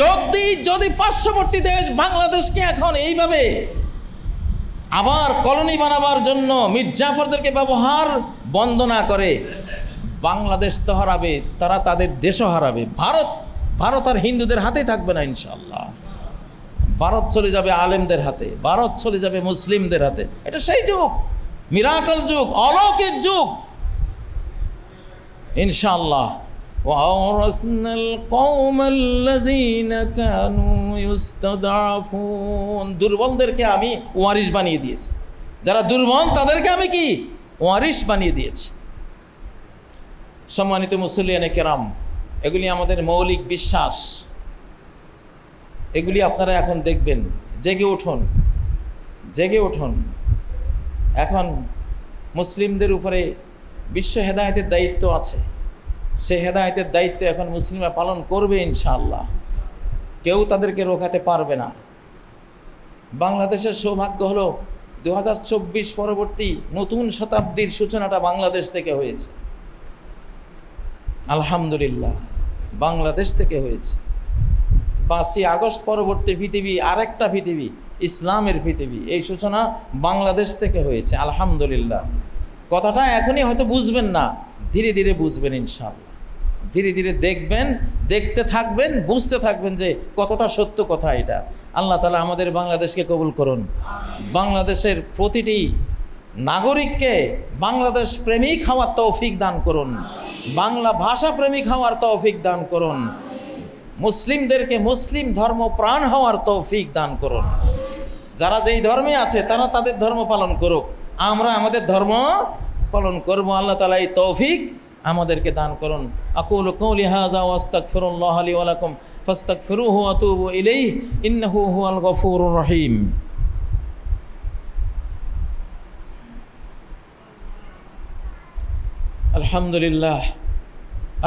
যদি যদি পার্শ্ববর্তী দেশ বাংলাদেশকে এখন এইভাবে আবার কলোনি বানাবার জন্য মির্জাফরদেরকে ব্যবহার বন্ধ না করে, বাংলাদেশ তো হারাবে, তারা তাদের দেশও হারাবে। ভারত ভারত আর হিন্দুদের হাতে থাকবে না ইনশাল্লাহ ভারত চলে যাবে আলেমদের হাতে, ভারত চলে যাবে মুসলিমদের হাতে। এটা সেই যুগ, মিরাকল যুগ, অলৌকিক যুগ। ইনশাআল্লাহ। وأورثنا القوم الذين كانوا يستضعفون দুর্বলদেরকে আমি ওয়ারিশ বানিয়ে দিয়েছি যারা দুর্বল তাদেরকে আমি কি ওয়ারিশ বানিয়ে দিয়েছি সম্মানিত মুসলিয়ানে কেরাম এগুলি আমাদের মৌলিক বিশ্বাস এগুলি আপনারা এখন দেখবেন জেগে উঠুন জেগে উঠুন এখন মুসলিমদের উপরে বিশ্ব হেদায়তের দায়িত্ব আছে সে হেদায়তের দায়িত্ব এখন মুসলিমরা পালন করবে ইনশাআল্লাহ। কেউ তাদেরকে রোখাতে পারবে না। বাংলাদেশের সৌভাগ্য হলো দু হাজার চব্বিশ পরবর্তী নতুন শতাব্দীর সূচনাটা বাংলাদেশ থেকে হয়েছে। আলহামদুলিল্লাহ, বাংলাদেশ থেকে হয়েছে। পাঁচই আগস্ট পরবর্তী পৃথিবী, আরেকটা পৃথিবী, ইসলামের পৃথিবী। এই সূচনা বাংলাদেশ থেকে হয়েছে, আলহামদুলিল্লাহ। কথাটা এখনই হয়তো বুঝবেন না, ধীরে ধীরে বুঝবেন ইনশাআল্লাহ। ধীরে ধীরে দেখবেন, দেখতে থাকবেন, বুঝতে থাকবেন যে কতটা সত্য কথা এটা। আল্লাহ তালা আমাদের বাংলাদেশকে কবুল করুন। বাংলাদেশের প্রতিটি নাগরিককে বাংলাদেশ প্রেমিক হওয়ার তৌফিক দান করুন। বাংলা ভাষা প্রেমিক হওয়ার তৌফিক দান করুন। মুসলিমদেরকে মুসলিম ধর্ম প্রাণ হওয়ার তৌফিক দান করুন। যারা যেই ধর্মে আছে, তারা তাদের ধর্ম পালন করুক। আমরা আমাদের ধর্ম পালন করব। আল্লাহ তালা এই তৌফিক আমাদেরকে দান করুন আকুল কৌলি হাজা ওয়াস্তাক ফিরুল্লাহ আলী ওয়ালাকুম ফাস্তাক ফিরুহু আতুবু ইলেই ইন্নাহু হুয়াল গফুর রহিম আলহামদুলিল্লাহ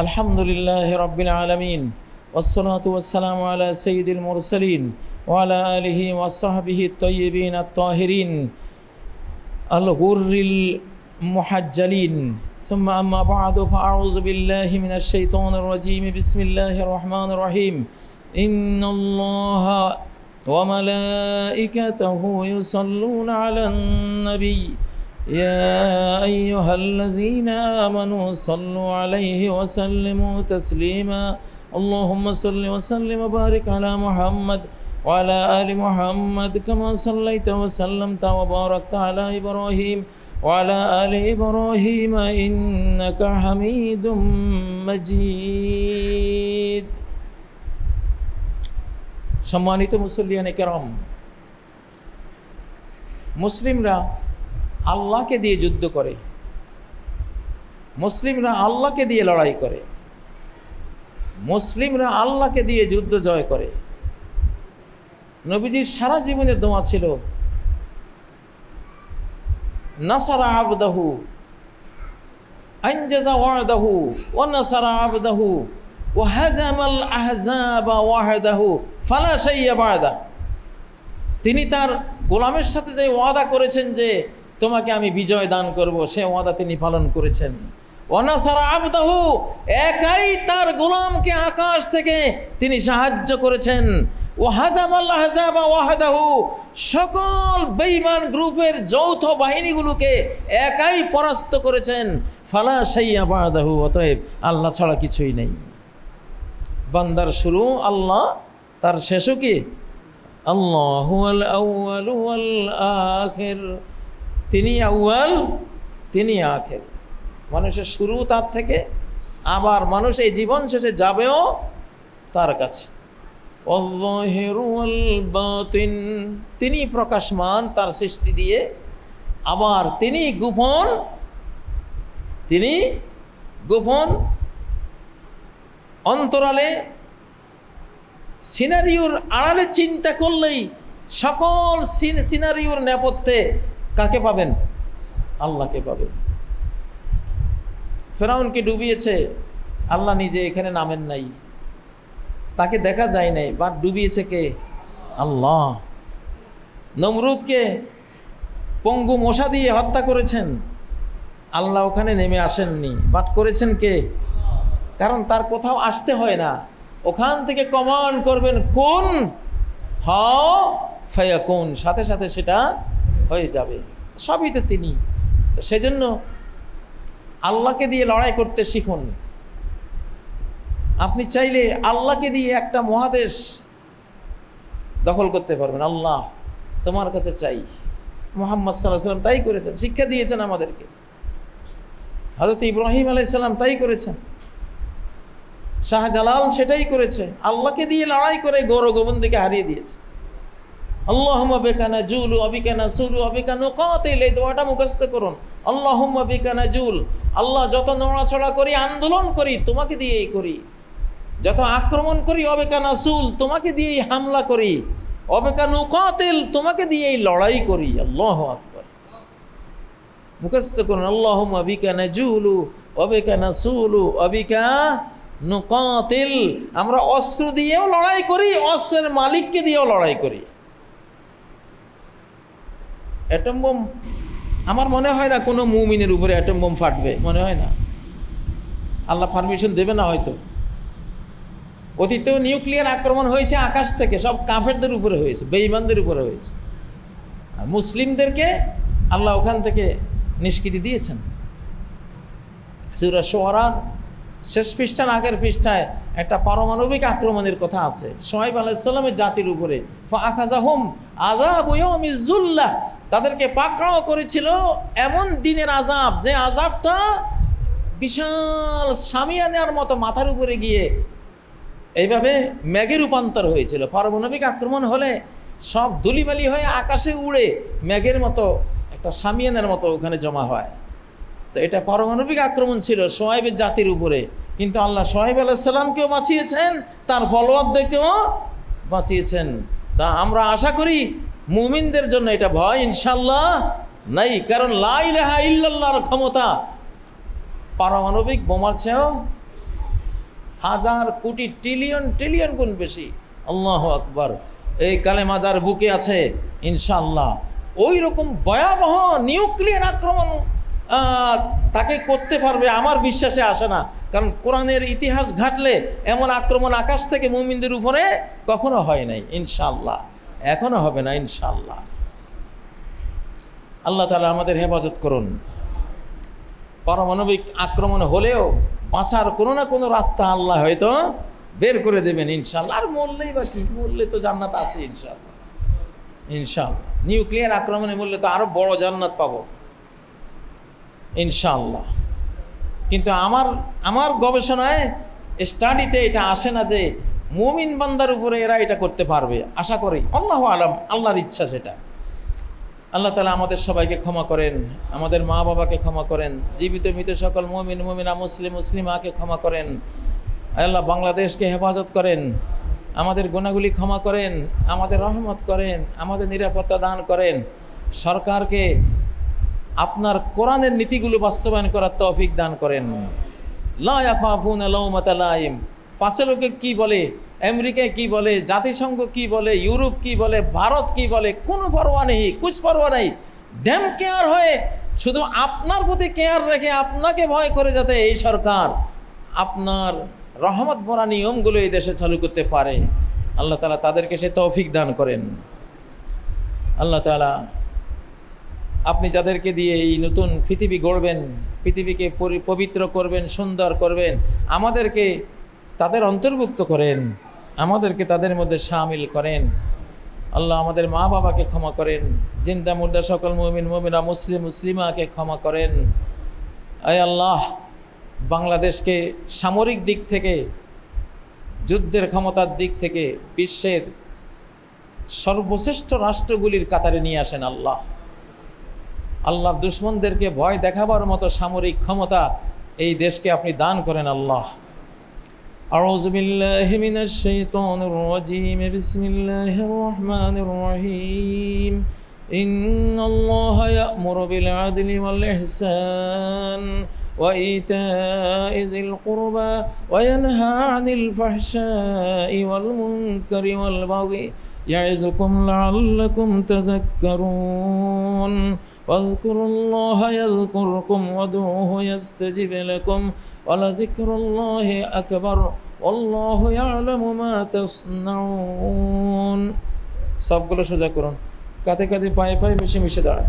আলহামদুলিল্লাহ রব্বিল আলমিন والصلاة والسلام على سيد المرسلين وعلى آله وصحبه الطيبين الطاهرين الغر المحجلين ثم أما بعد فأعوذ بالله من الشيطان الرجيم. بسم الله الرحمن الرحيم. إن الله وملائكته يصلون على النبي. يا أيها الذين آمنوا صلوا عليه وسلموا تسليما. اللهم صل وسلم وبارك على محمد وعلى آل محمد كما صليت وسلمت وباركت على إبراهيم. وعلى آل إبراهيم إنك حميد مجيد সম্মানিত মুসল্লিয়ানে কেরম মুসলিমরা আল্লাহকে দিয়ে যুদ্ধ করে মুসলিমরা আল্লাহকে দিয়ে লড়াই করে মুসলিমরা আল্লাহকে দিয়ে যুদ্ধ জয় করে নবীজির সারা জীবনের দোয়া ছিল নাসারা আবদাহু আনজাজা ওয়াদাহু ও নাসারা আবদাহু ও হাজামাল আহজাবা ওয়াহদাহু, ফালা সাইয়া বাদা। তিনি তার গোলামের সাথে যে ওয়াদা করেছেন যে, তোমাকে আমি বিজয় দান করব সে ওয়াদা তিনি পালন করেছেন। অনাসারা আবদাহু, একাই তার গোলামকে আকাশ থেকে তিনি সাহায্য করেছেন। ওয়াহাদাহু। সকল বেইমান গ্রুপের যৌথ বাহিনীগুলোকে একাই পরাস্ত করেছেন। ফালা সাইয়া বাদাহু, অতএব আল্লাহ ছাড়া কিছুই নেই। বান্দার শুরু, আল্লাহ, তার শেষও কি? আল্লাহ আখির। তিনি আউয়াল, তিনি আখের। মানুষের শুরু তার থেকে, আবার মানুষ এই জীবন শেষে যাবেও তার কাছে। তিনি প্রকাশমান, তার সৃষ্টি দিয়ে। আবার তিনি গোপন তিনি গোপন অন্তরালে, সিনারিওর আড়ালে চিন্তা করলেই সকল সিনারিওর নেপথ্যে কাকে পাবেন? আল্লাহকে পাবেন। ফেরাউনকে ডুবিয়েছে, আল্লাহ নিজে এখানে নামেন নাই। তাকে দেখা যায় নাই বা ডুবিয়েছে কে? আল্লাহ। নমরুদকে পঙ্গু মশা দিয়ে হত্যা করেছেন। আল্লাহ ওখানে নেমে আসেননি। বাট করেছেন কে? কারণ তার কোথাও আসতে হয় না। ওখান থেকে কমান করবেন, কোন? হ ফায়া কোন সাথে সাথে সেটা হয়ে যাবে। সবই তো তিনি। সেজন্য আল্লাহকে দিয়ে লড়াই করতে শিখুন। আপনি চাইলে আল্লাহকে দিয়ে একটা মহাদেশ দখল করতে পারবেন। আল্লাহ তোমার কাছে চাই। মোহাম্মদ সাল্লাহ সাল্লাম তাই করেছেন, শিক্ষা দিয়েছেন আমাদেরকে। হজরত ইব্রাহিম আলাইসাল্লাম তাই করেছেন। শাহজালাল সেটাই করেছে। আল্লাহকে দিয়ে লড়াই করে গৌর গোবিন্দকে হারিয়ে দিয়েছে। বেকানা সুলু দোয়াটা মুখস্থ করুন। জুল, আল্লাহ যত নড়াচড়া করি, আন্দোলন করি, তোমাকে দিয়েই করি। যত আক্রমণ করি অবেকানা সুল তোমাকে দিয়েই হামলা করি। অবেকানু কাতিল তোমাকে দিয়েই লড়াই করি। আল্লাহ আকবর। মুখস্থ করুন, আল্লাহুম্মা বিকানা জুলু অবিকানা সুলু অবিকা নুকাতিল। আমরা অস্ত্র দিয়েও লড়াই করি, অস্ত্রের মালিককে দিয়েও লড়াই করি। অ্যাটম বোম, আমার মনে হয় না কোনো মুমিনের উপরে অ্যাটম বোম ফাটবে, মনে হয় না। আল্লাহ পারমিশন দেবে না হয়তো। অতীতেও নিউক্লিয়ার আক্রমণ হয়েছে আকাশ থেকে, সব কাফেরদের উপরে হয়েছে, বেঈমানদের উপরে হয়েছে। আর মুসলিমদেরকে আল্লাহ ওখান থেকে নিষ্কৃতি দিয়েছেন। সুরা সোহরার শেষ পৃষ্ঠার আগের পৃষ্ঠায় একটা পারমাণবিক আক্রমণের কথা আছে। সোহাইব আলাইসাল্লামের জাতির উপরে আখাজা হোম আজাব ইজুল্লাহ তাদেরকে পাকড়াও করেছিল এমন দিনের আজাব যে আজাবটা বিশাল সামিয়ানার মতো মাথার উপরে গিয়ে এইভাবে ম্যাগে রূপান্তর হয়েছিল। পারমাণবিক আক্রমণ হলে সব ধুলিবালি হয়ে আকাশে উড়ে ম্যাগের মতো একটা সামিয়ানের মতো ওখানে জমা হয়। তো এটা পারমাণবিক আক্রমণ ছিল সোহেবের জাতির উপরে। কিন্তু আল্লাহ সোহেব আলাইসাল্লামকেও বাঁচিয়েছেন, তার ফলোয়ারদেরকেও বাঁচিয়েছেন। তা আমরা আশা করি মুমিনদের জন্য এটা ভয় ইনশাল্লাহ নাই। কারণ লাইলাহা ইল্লাল্লাহর ক্ষমতা পারমাণবিক বোমার চেয়েও হাজার কোটি ট্রিলিয়ন ট্রিলিয়ন গুণ বেশি। আল্লাহ আকবর। এই কালে মাজার বুকে আছে ইনশাল্লাহ ওই রকম ভয়াবহ নিউক্লিয়ার আক্রমণ তাকে করতে পারবে আমার বিশ্বাসে আসে না। কারণ কোরআনের ইতিহাস ঘাটলে এমন আক্রমণ আকাশ থেকে মুমিনদের উপরে কখনো হয় নাই ইনশাল্লাহ এখনও হবে না ইনশাল্লাহ আল্লাহ তালা আমাদের হেফাজত করুন। পারমাণবিক আক্রমণ হলেও বাঁচার কোনো না কোনো রাস্তা আল্লাহ হয়তো বের করে দেবেন ইনশাল্লাহ আর মরলেই বা কি? মরলে তো জান্নাত আছে ইনশাল্লাহ ইনশাল্লাহ নিউক্লিয়ার আক্রমণে মরলে তো আরও বড় জান্নাত পাবো। ইনশাল্লাহ কিন্তু আমার আমার গবেষণায়, স্টাডিতে এটা আসে না যে মুমিন বান্দার উপরে এরা এটা করতে পারবে। আশা করি। আল্লাহ আলম, আল্লাহর ইচ্ছা সেটা। আল্লাহ তালা আমাদের সবাইকে ক্ষমা করেন, আমাদের মা বাবাকে ক্ষমা করেন, জীবিত মৃত সকল মমিন, মমিনা, মুসলিম, মুসলিমাকে ক্ষমা করেন। আল্লাহ, বাংলাদেশকে হেফাজত করেন, আমাদের গুণাগুলি ক্ষমা করেন, আমাদের রহমত করেন, আমাদের নিরাপত্তা দান করেন। সরকারকে আপনার কোরআনের নীতিগুলো বাস্তবায়ন করার তৌফিক দান করেন। লাইম পাশে লোকে কি বলে, আমেরিকায় কি বলে, জাতিসংঘ কি বলে, ইউরোপ কি বলে, ভারত কি বলে, কোনো পরোয়া নেই, কুছ পরোয়া নেই। ড্যাম কেয়ার হয়ে শুধু আপনার প্রতি কেয়ার রেখে আপনাকে ভয় করে যাতে এই সরকার আপনার রহমত ভরা নিয়মগুলো এই দেশে চালু করতে পারে। আল্লাহ তালা তাদেরকে সে তৌফিক দান করেন। আল্লাহ তালা আপনি যাদেরকে দিয়ে এই নতুন পৃথিবী গড়বেন, পৃথিবীকে পবিত্র করবেন, সুন্দর করবেন, আমাদেরকে তাদের অন্তর্ভুক্ত করেন, আমাদেরকে তাদের মধ্যে সামিল করেন। আল্লাহ আমাদের মা বাবাকে ক্ষমা করেন, জিন্দা মুর্দা সকল মুমিন, মুমিনা, মুসলিম, মুসলিমাকে ক্ষমা করেন। আয় আল্লাহ, বাংলাদেশকে সামরিক দিক থেকে, যুদ্ধের ক্ষমতার দিক থেকে বিশ্বের সর্বশ্রেষ্ঠ রাষ্ট্রগুলির কাতারে নিয়ে আসেন আল্লাহ। আল্লাহ দুশ্মনদেরকে ভয় দেখাবার মতো সামরিক ক্ষমতা এই দেশকে আপনি দান করেন আল্লাহ। أعوذ بالله من الشيطان الرجيم بسم الله الرحمن الرحيم إن الله يأمر بالعدل والإحسان وإيتاء ذي القربى وينهى عن الفحشاء والمنكر والبغي يعظكم لعلكم تذكرون واذكروا الله يذكركم وادعوه يستجب لكم ولذكر الله أكبر والله يعلم ما تصنعون সবগুলো সোজা করুন কাঁধে কাঁধে পায়ে পায়ে মিশে মিশে দাঁড়ান